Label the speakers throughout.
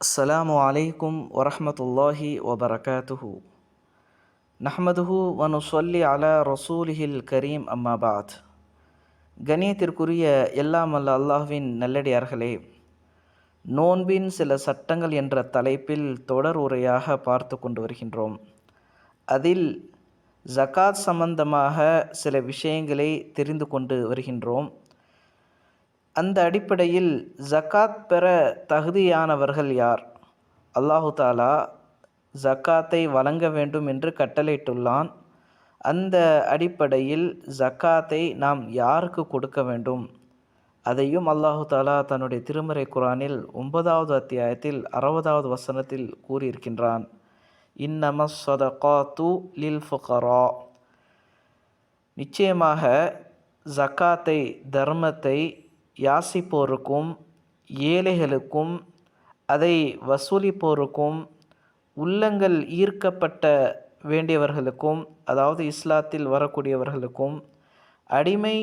Speaker 1: السلام عليكم ورحمة الله وبركاته نحمده ونصلي على رسوله الكريم أما بعد கணியத்திற்குரிய எல்லாம் அல்ல அல்லாஹ்வின் நல்லடியார்களே நோன்பின் சில சட்டங்கள் என்ற தலைப்பில் தொடர் உரையாக பார்த்து கொண்டு வருகின்றோம் அதில் ஜகாத் சம்பந்தமாக சில விஷயங்களை தெரிந்து கொண்டு வருகின்றோம் அந்த அடிப்படையில் ஜக்காத் பெற தகுதியானவர்கள் யார்? அல்லாஹு தாலா ஜக்காத்தை வழங்க வேண்டும் என்று கட்டளையிட்டுள்ளான். அந்த அடிப்படையில் ஜக்காத்தை நாம் யாருக்கு கொடுக்க வேண்டும்? அதையும் அல்லாஹு தாலா தன்னுடைய திருமறை குரானில் ஒன்பதாவது அத்தியாயத்தில் அறுபதாவது வசனத்தில் கூறியிருக்கின்றான். இன்னம தூ லில் ஃபுகரா. நிச்சயமாக ஜக்காத்தை தர்மத்தை யாசிப்போருக்கும் ஏழைகளுக்கும் அதை வசூலிப்போருக்கும் உள்ளங்கள் ஈர்க்கப்பட்ட வேண்டியவர்களுக்கும் அதாவது இஸ்லாத்தில் வரக்கூடியவர்களுக்கும் அடிமை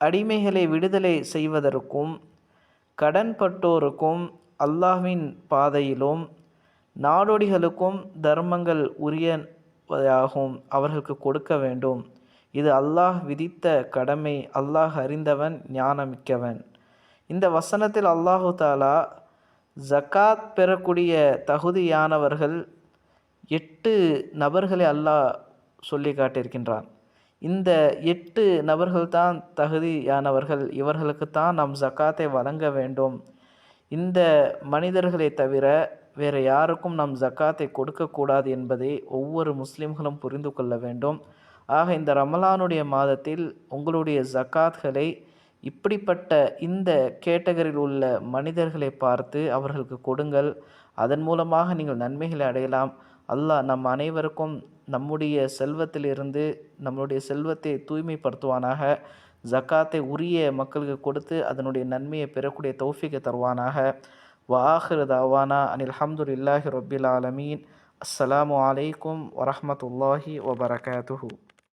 Speaker 1: அடிமைகளை விடுதலை செய்வதற்கும் கடன்பட்டோருக்கும் அல்லாஹ்வின் பாதையிலும் நாடோடிகளுக்கும் தர்மங்கள் உரியவையாகும் அவர்களுக்கு கொடுக்க வேண்டும். இது அல்லாஹ் விதித்த கடமை அல்லாஹ் அறிந்தவன் ஞானமிக்கவன். இந்த வசனத்தில் அல்லாஹு தாலா ஜக்காத் பெறக்கூடிய தகுதியானவர்கள் எட்டு நபர்களை அல்லாஹ் சொல்லி காட்டியிருக்கின்றான். இந்த எட்டு நபர்கள்தான் தகுதியானவர்கள். இவர்களுக்கு தான் நாம் ஜக்காத்தை வழங்க வேண்டும். இந்த மனிதர்களை தவிர வேறு யாருக்கும் நாம் ஜக்காத்தை கொடுக்கக்கூடாது என்பதை ஒவ்வொரு முஸ்லிம்களும் புரிந்து கொள்ள வேண்டும். ஆக இந்த ரமலானுடைய மாதத்தில் உங்களுடைய ஜக்காத்களை இப்படிப்பட்ட இந்த கேட்டகரியில் உள்ள மனிதர்களை பார்த்து அவர்களுக்கு கொடுங்கள். அதன் மூலமாக நீங்கள் நன்மைகளை அடையலாம். அல்லாஹ் நம் அனைவருக்கும் நம்முடைய செல்வத்திலிருந்து நம்மளுடைய செல்வத்தை தூய்மைப்படுத்துவானாக. ஜக்காத்தை உரிய மக்களுக்கு கொடுத்து அதனுடைய நன்மையை பெறக்கூடிய தௌஃபிகை தருவானாக. வாஹிரு தாவானா அனில் ஹம்துல்லாஹி ரொபில் ஆலமீன். அஸ்ஸலாமு அலைக்கும் வரமத்துல்லாஹி வபரகாத்துஹூ.